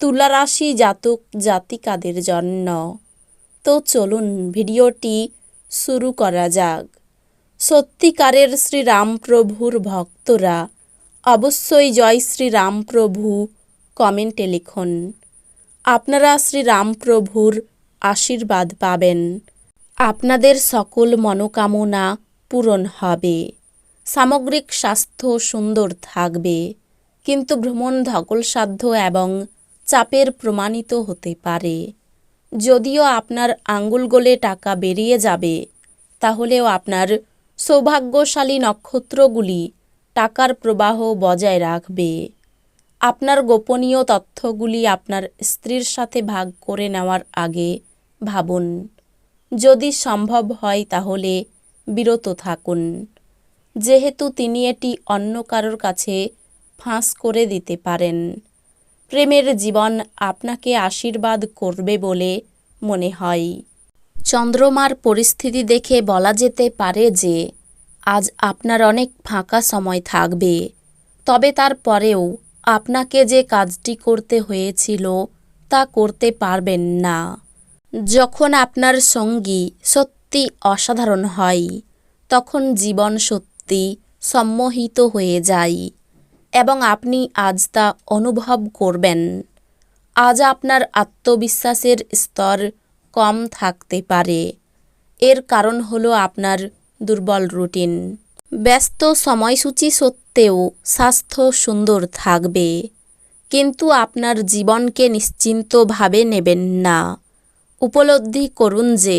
তুলা রাশি জাতক জাতিকাদের জন্য। তো চলুন ভিডিওটি শুরু করা যাক। সত্যিকারের শ্রীরামপ্রভুর ভক্তরা অবশ্যই জয় শ্রীরামপ্রভু কমেন্টে লিখুন। আপনারা শ্রীরামপ্রভুর আশীর্বাদ পাবেন। আপনাদের সকল মনোকামনা পূরণ হবে। সামগ্রিক স্বাস্থ্য সুন্দর থাকবে। কিন্তু ভ্রমণ ধকলসাধ্য এবং চাপের প্রমাণিত হতে পারে। যদিও আপনার আঙ্গুল গোলে টাকা বেরিয়ে যাবে, তাহলেও আপনার সৌভাগ্যশালী নক্ষত্রগুলি টাকার প্রবাহ বজায় রাখবে। আপনার গোপনীয় তথ্যগুলি আপনার স্ত্রীর সাথে ভাগ করে নেওয়ার আগে ভাবুন। যদি সম্ভব হয় তাহলে বিরত থাকুন। যেহেতু তিনি এটি অন্য কারোর কাছে ফাঁস করে দিতে পারেন। প্রেমের জীবন আপনাকে আশীর্বাদ করবে বলে মনে হয়। চন্দ্রমার পরিস্থিতি দেখে বলা যেতে পারে যে, আজ আপনার অনেক ফাঁকা সময় থাকবে। তবে তারপরেও আপনাকে যে কাজটি করতে হয়েছিল, তা করতে পারবেন না। যখন আপনার সঙ্গী সত্যি অসাধারণ হয়, তখন জীবন সত্যি সম্মোহিত হয়ে যায়। এবং আপনি আজ তা অনুভব করবেন। আজ আপনার আত্মবিশ্বাসের স্তর কম থাকতে পারে। এর কারণ হলো আপনার দুর্বল রুটিন। ব্যস্ত সময়সূচি সত্ত্বেও স্বাস্থ্য সুন্দর থাকবে, কিন্তু আপনার জীবনকে নিশ্চিন্তভাবে নেবেন না। উপলব্ধি করুন যে,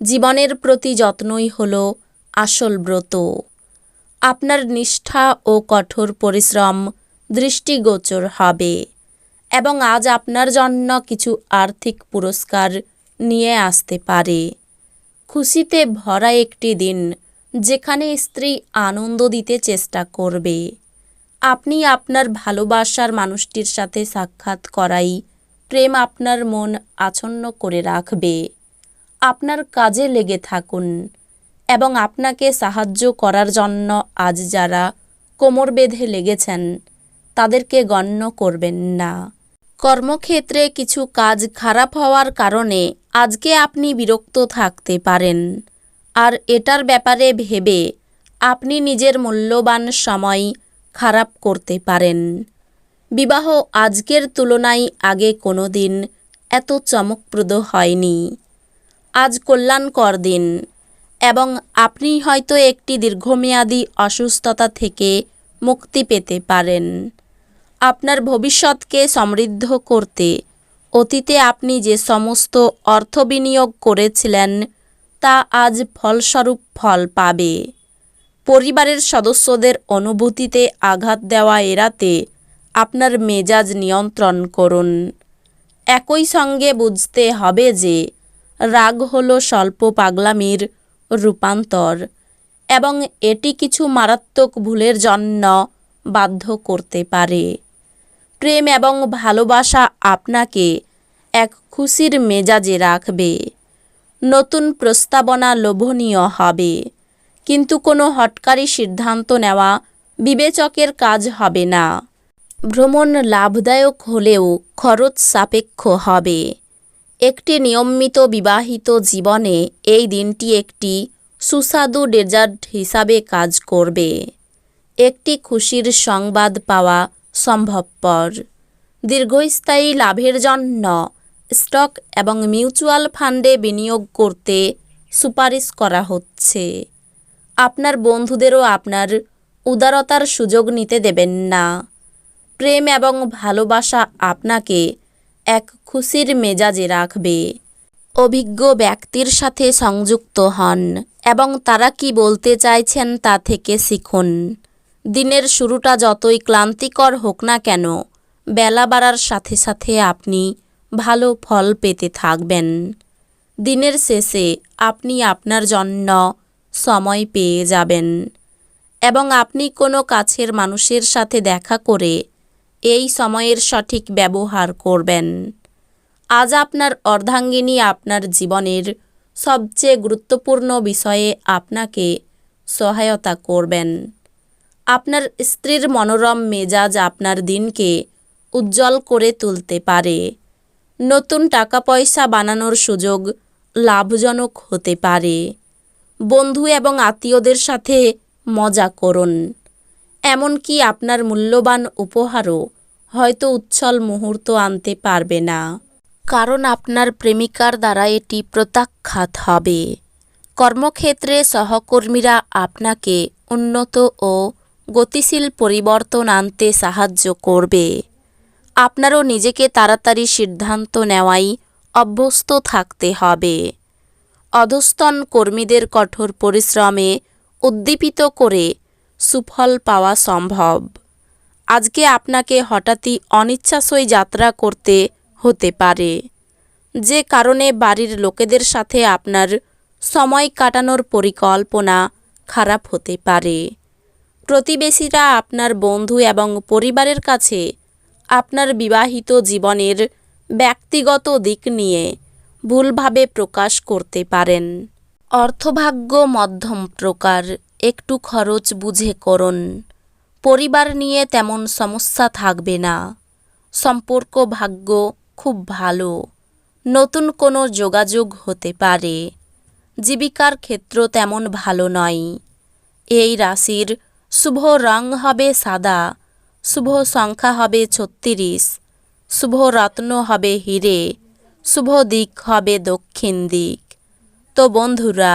জীবনের প্রতি যত্নই হল আসল ব্রত। আপনার নিষ্ঠা ও কঠোর পরিশ্রম দৃষ্টিগোচর হবে এবং আজ আপনার জন্য কিছু আর্থিক পুরস্কার নিয়ে আসতে পারে। খুশিতে ভরা একটি দিন যেখানে স্ত্রী আনন্দ দিতে চেষ্টা করবে। আপনি আপনার ভালোবাসার মানুষটির সাথে সাক্ষাৎ করাই প্রেম আপনার মন আছন্ন করে রাখবে। আপনার কাজে লেগে থাকুন। এবং আপনাকে সাহায্য করার জন্য আজ যারা কোমর বেঁধে লেগেছেন, তাদেরকে গণ্য করবেন না। কর্মক্ষেত্রে কিছু কাজ খারাপ হওয়ার কারণে আজকে আপনি বিরক্ত থাকতে পারেন। আর এটার ব্যাপারে ভেবে আপনি নিজের মূল্যবান সময় খারাপ করতে পারেন। বিবাহ আজকের তুলনায় আগে কোনো দিন এত চমকপ্রদ হয়নি। আজ কল্যাণকর দিন। এবং আপনি হয়তো একটি দীর্ঘমেয়াদী অসুস্থতা থেকে মুক্তি পেতে পারেন। আপনার ভবিষ্যৎকে সমৃদ্ধ করতে অতীতে আপনি যে সমস্ত অর্থ বিনিয়োগ করেছিলেন, তা আজ ফলস্বরূপ ফল পাবে। পরিবারের সদস্যদের অনুভূতিতে আঘাত দেওয়া এড়াতে আপনার মেজাজ নিয়ন্ত্রণ করুন। একই সঙ্গে বুঝতে হবে যে রাগ হল স্বল্প পাগলামির রূপান্তর, এবং এটি কিছু মারাত্মক ভুলের জন্য বাধ্য করতে পারে। প্রেম এবং ভালোবাসা আপনাকে এক খুশির মেজাজে রাখবে। নতুন প্রস্তাবনা লোভনীয় হবে, কিন্তু কোনো হটকারী সিদ্ধান্ত নেওয়া বিবেচকের কাজ হবে না। ভ্রমণ লাভদায়ক হলেও খরচ সাপেক্ষ হবে। একটি নিয়মিত বিবাহিত জীবনে এই দিনটি একটি সুস্বাদু ডেজার্ট হিসাবে কাজ করবে। একটি খুশির সংবাদ পাওয়া সম্ভবপর। দীর্ঘস্থায়ী লাভের জন্য স্টক এবং মিউচুয়াল ফান্ডে বিনিয়োগ করতে সুপারিশ করা হচ্ছে। আপনার বন্ধুদেরও আপনার উদারতার সুযোগ নিতে দেবেন না। প্রেম এবং ভালোবাসা আপনাকে এক খুশির মেজাজে রাখবে। অভিজ্ঞ ব্যক্তির সাথে সংযুক্ত হন এবং তারা কি বলতে চাইছেন তা থেকে শিখুন। দিনের শুরুটা যতই ক্লান্তিকর হোক না কেন, বেলা বাড়ার সাথে সাথে আপনি ভালো ফল পেতে থাকবেন। দিনের শেষে আপনি আপনার জন্য সময় পেয়ে যাবেন এবং আপনি কোনো কাছের মানুষের সাথে দেখা করে এই সময়ের সঠিক ব্যবহার করবেন। আজ আপনার অর্ধাঙ্গিনী আপনার জীবনের সবচেয়ে গুরুত্বপূর্ণ বিষয়ে আপনাকে সহায়তা করবেন। আপনার স্ত্রীর মনোরম মেজাজ আপনার দিনকে উজ্জ্বল করে তুলতে পারে। নতুন টাকা পয়সা বানানোর সুযোগ লাভজনক হতে পারে। বন্ধু এবং আত্মীয়দের সাথে মজা করুন। এমনকি আপনার মূল্যবান উপহারও হয়তো উচ্ছল মুহূর্ত আনতে পারবে না। কারণ আপনার প্রেমিকার দ্বারা এটি প্রত্যাখ্যাত হবে। কর্মক্ষেত্রে সহকর্মীরা আপনাকে উন্নত ও গতিশীল পরিবর্তন আনতে সাহায্য করবে। আপনারও নিজেকে তাড়াতাড়ি সিদ্ধান্ত নেওয়াই অভ্যস্ত থাকতে হবে। অধস্তন কর্মীদের কঠোর পরিশ্রমে উদ্দীপিত করে সুফল পাওয়া সম্ভব। আজকে আপনাকে হঠাৎই অনিচ্ছাসই যাত্রা করতে হতে পারে। যে কারণে বাড়ির লোকেদের সাথে আপনার সময় কাটানোর পরিকল্পনা খারাপ হতে পারে। প্রতিবেশীরা আপনার বন্ধু এবং পরিবারের কাছে আপনার বিবাহিত জীবনের ব্যক্তিগত দিক নিয়ে ভুলভাবে প্রকাশ করতে পারেন। অর্থভাগ্য মধ্যম প্রকার। একটু খরচ বুঝে করুন। পরিবার নিয়ে তেমন সমস্যা থাকবে না। সম্পর্ক ভাগ্য খুব ভালো। নতুন কোনো যোগাযোগ হতে পারে। জীবিকার ক্ষেত্র তেমন ভালো নয়। এই রাশির শুভ রং হবে সাদা, শুভ সংখ্যা হবে ছত্রিশ, শুভ রত্ন হবে হিরে, শুভ দিক হবে দক্ষিণ দিক। তো বন্ধুরা